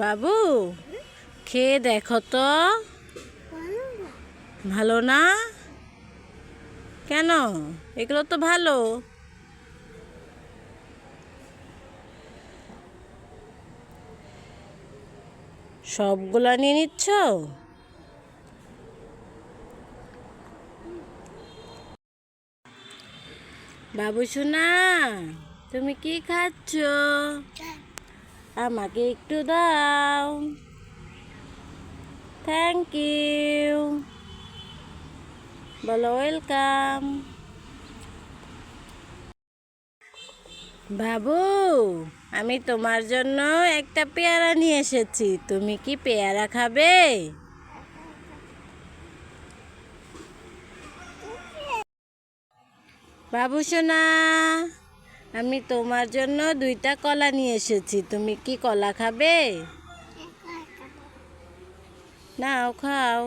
বাবু, খেয়ে দেখো তো। ভালো না? কেন? এগুলো তো ভালো। সবগুলা নিয়ে নিচ্ছ? বাবু সোনা, তুমি কি খাচ্ছ? আমাকে একটু দাও। থ্যাংক ইউ বলো ওয়েলকাম বাবু, আমি তোমার জন্য একটা পেয়ারা নিয়ে এসেছি। তুমি কি পেয়ারা খাবে? বাবু সোনা আমি তোমার জন্য দুইটা কলা নিয়ে এসেছি। তুমি কি কলা খাবে? নাও খাও।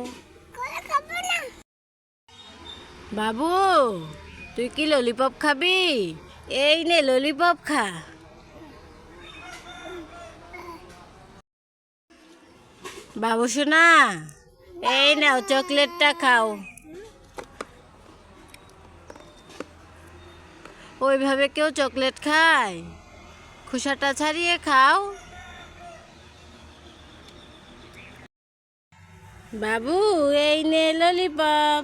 বাবু তুই কি ললিপপ খাবি? এই নে ললিপপ খা। বাবু সোনা এই নাও চকলেটটা খাও। ওইভাবে কেউ চকলেট খায়? খোসাটা ছাড়িয়ে খাও। বাবু এই নে ললিপপ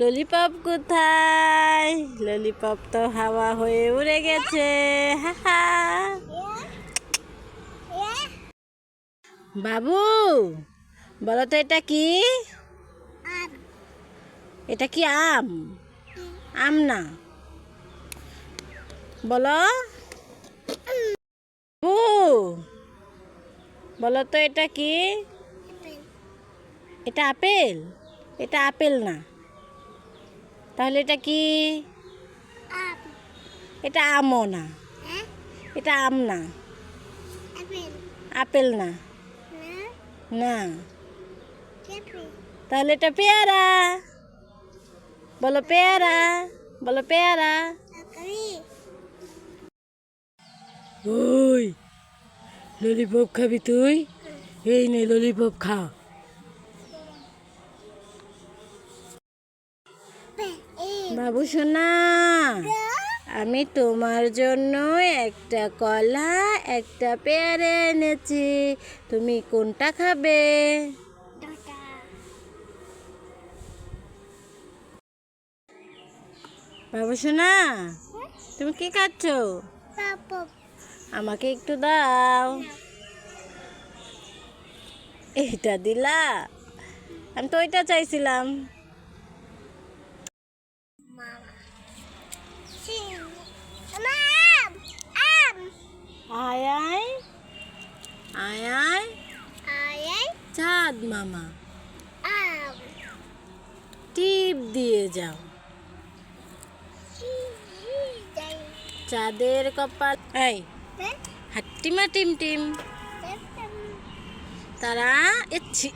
ললিপপ কোথায়? ললিপপ তো হাওয়া হয়ে উড়ে গেছে। হা হা। বাবু বলো তো এটা কি? এটা কি আম? আম না। বলো। বাবু বলো তো এটা কি? এটা আপেল? এটা আপেল না। তাহলে এটা কি? এটা আমও না। এটা আম না। আপেল। না। না। তাহলে এটা পেয়ারা। বলো পেয়ারা। বলো পেয়ারা। ওই ললিপপ খাবি তুই? এই নে ললিপপ খা। বাবু সোনা আমি তোমার জন্য একটা কলা, একটা পেয়ারে এনেছি। তুমি কোনটা খাবে? বাবু সোনা তুমি কি খাচ্ছ? আমাকে একটু দাও। এইটা দিলা? আমি তো ওইটা চাইছিলাম। আয় আয়। আয় আয়। চাঁদ মামা। টিপ দিয়ে যাও। চাঁদের কপাল এই হাট্টিমা টিম টিম। তারা এচ্ছি।